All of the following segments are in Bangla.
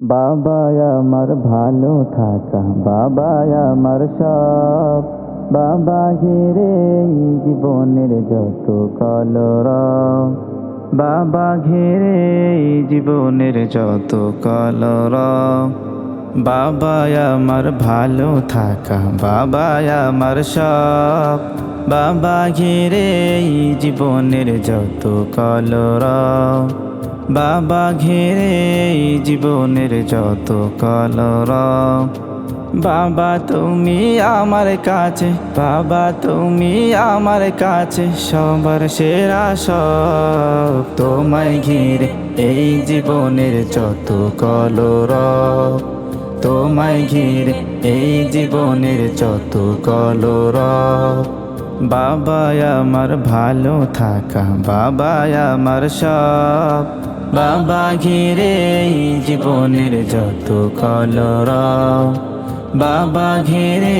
বাবা আমার ভালো থাকা, বাবা আমার সব। বাবা ঘিরে জীবনের যত কলর বাবা ঘিরে জীবনের যত কলর বাবা আমার ভালো থাকা, বাবা আমার সব। বাবা ঘিরে জীবনের যত কলর বাবা ঘিরে জীবনের যত কলর। বাবা তুমি আমার কাছে, বাবা তুমি আমার কাছে, সবার সেরা সব তোমায় ঘিরে এই জীবনের যত কলর। তোমায় ঘিরে এই জীবনের যত কলর। বাবা আমার ভালো থাকা বাবা আমার সব বাবা ঘিরে জীবনের যত কলর। বাবা ঘিরে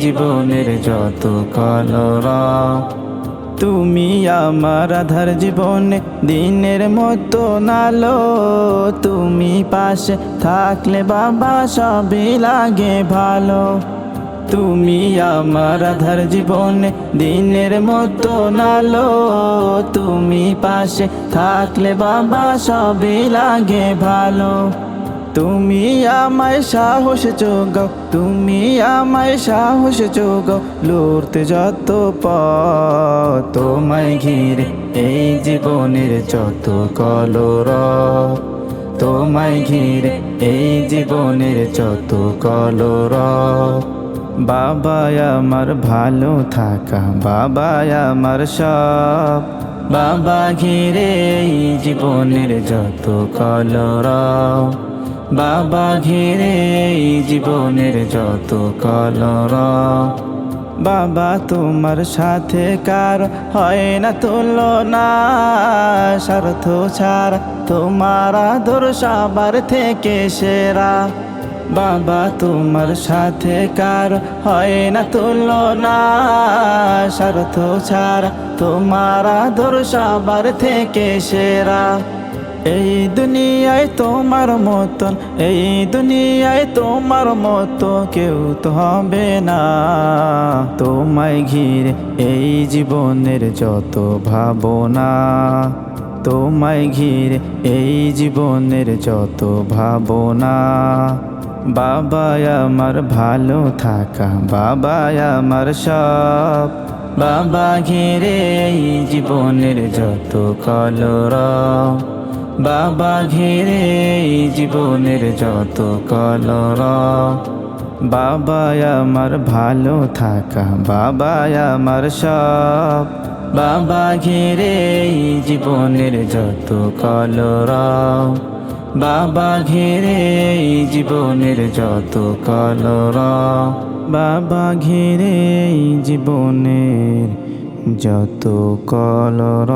জীবনের যত কলর। তুমি আমার আধার জীবনে দিনের মতো নালো। তুমি পাশে থাকলে বাবা সবই লাগে ভালো। তুমি আমার আধার জীবনে দিনের মতো নালো। তুমি পাশে থাকলে বাবা সবই লাগে ভালো। তুমি আমায় সাহস যোগাও, তুমি আমায় সাহস যোগাও, লড়তে যত প তোমায় ঘিরে এই জীবনের যত কলর তোমায় ঘিরে এই জীবনের যত কলর বাবা আমার ভালো থাকা, বাবা আমার সব। বাবা ঘিরে জীবনের যত কলর বাবা ঘিরে জীবনের যত কলর বাবা তোমার সাথে কার হয় না তুলনা? স্বার্থ ছাড়া তোমার আদর সবার থেকে সেরা। বাবা তোমার সাথে কার হয় না তুলনা? স্বার্থ ছাড়া তোমার আদর সবার থেকে সেরা। এই দুনিয়ায় তোমার মতন, এই দুনিয়ায় তোমার মতো কেউ তো হবে না। তোমায় ঘিরে এই জীবনের যত ভাবনা, তোমায় ঘিরে এই জীবনের যত ভাবনা। বাবা আমার ভালো থাকা, বাবা আমার সব। বাবা ঘিরে এই জীবনের যত কলর বাবা ঘিরে এই জীবনের যত কলর বাবা আমার ভালো থাকা, বাবা আমার সব। বাবা ঘিরে এই জীবনের যত কলর বাবা ঘেরে জীবনের যত কলর বাবা ঘেরে জীবনের যত কলর।